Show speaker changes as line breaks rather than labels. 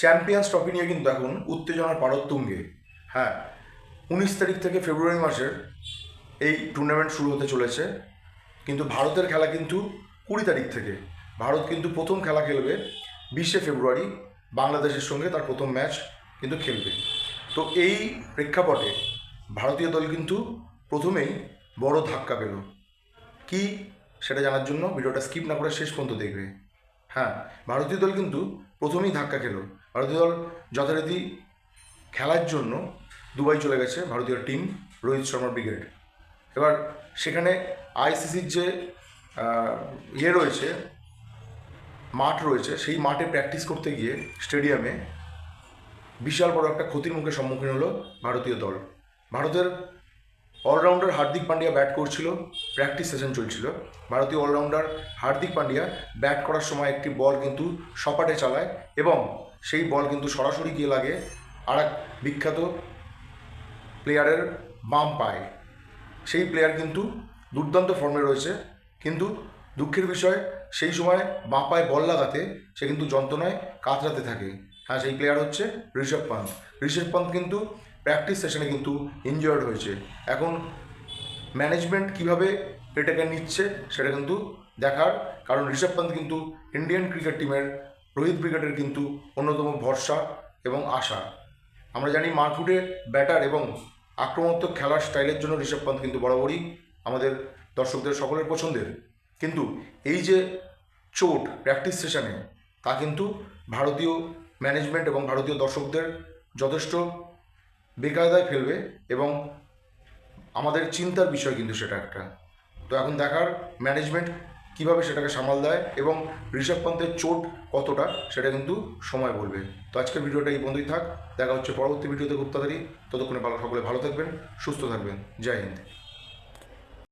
Champions trophy নিয়ে কিন্তু এখন উত্তেজনার পারদ তুঙ্গে। হ্যাঁ উনিশ তারিখ থেকে ফেব্রুয়ারি মাসের এই টুর্নামেন্ট শুরু হতে চলেছে। কিন্তু ভারতের খেলা কিন্তু কুড়ি তারিখ থেকে। ভারত কিন্তু প্রথম খেলা খেলবে বিশে ফেব্রুয়ারি, বাংলাদেশের সঙ্গে তার প্রথম ম্যাচ কিন্তু খেলবে। তো এই প্রেক্ষাপটে ভারতীয় দল কিন্তু প্রথমেই বড় ধাক্কা পেল। কি সেটা জানার জন্য? ভিডিওটা স্কিপ না করে শেষ পর্যন্ত দেখবে। হ্যাঁ ভারতীয় দল কিন্তু প্রথমেই ধাক্কা খেলো। ভারতীয় দল যথারীতি খেলার জন্য দুবাই চলে গেছে ভারতীয় টিম রোহিত শর্মার ব্রিগেড এবার সেখানে আইসিসির যে ইয়ে রয়েছে, মাঠ রয়েছে, সেই মাঠে প্র্যাকটিস করতে গিয়ে স্টেডিয়ামে বিশাল বড় একটা ক্ষতির মুখে সম্মুখীন হলো ভারতীয় দল। ভারতের অলরাউন্ডার হার্দিক পান্ডিয়া ব্যাট করছিল প্র্যাকটিস সেশন চলছিল। ভারতীয় অলরাউন্ডার হার্দিক পান্ডিয়া ব্যাট করার সময় একটি বল কিন্তু সপাটে চালায় এবং সেই বল কিন্তু সরাসরি গিয়ে লাগে আর এক বিখ্যাত প্লেয়ারের বাম পায়ে। সেই প্লেয়ার কিন্তু দুর্দান্ত ফর্মে রয়েছে, কিন্তু দুঃখের বিষয়, সেই সময় বাঁ পায়ে বল লাগাতে সে কিন্তু যন্ত্রণায় কাতরাতে থাকে। হ্যাঁ সেই প্লেয়ার হচ্ছে ঋষভ পান্ত ঋষভ পান্ত কিন্তু প্র্যাকটিস সেশনে কিন্তু ইনজয়ার্ড হয়েছে। এখন ম্যানেজমেন্ট কীভাবে এটাকে নিচ্ছে সেটা কিন্তু দেখার কারণ ঋষভ পান্ত কিন্তু ইন্ডিয়ান ক্রিকেট টিমের রোহিত ব্রিগেডের কিন্তু অন্যতম ভরসা এবং আশা। আমরা জানি মারকুটে ব্যাটার এবং আক্রমণাত্মক খেলার স্টাইলের জন্য ঋষভ পান্ত কিন্তু বরাবরই আমাদের দর্শকদের সকলের পছন্দের। কিন্তু এই যে চোট প্র্যাকটিস সেশনে তা কিন্তু ভারতীয় ম্যানেজমেন্ট এবং ভারতীয় দর্শকদের যথেষ্ট বেকায়দায় ফেলবে এবং আমাদের চিন্তার বিষয় কিন্তু সেটা একটা। তো এখন দেখার ম্যানেজমেন্ট কীভাবে সেটাকে সামাল দেয় এবং ঋষভ পন্থের চোট কতটা সেটা কিন্তু সময় বলবে। তো আজকের ভিডিওটা এই বন্ধুই থাক। দেখা হচ্ছে পরবর্তী ভিডিওতে খুব তাড়াতাড়ি। ততক্ষণে ভালো সকলে ভালো থাকবেন, সুস্থ থাকবেন। জয় হিন্দ।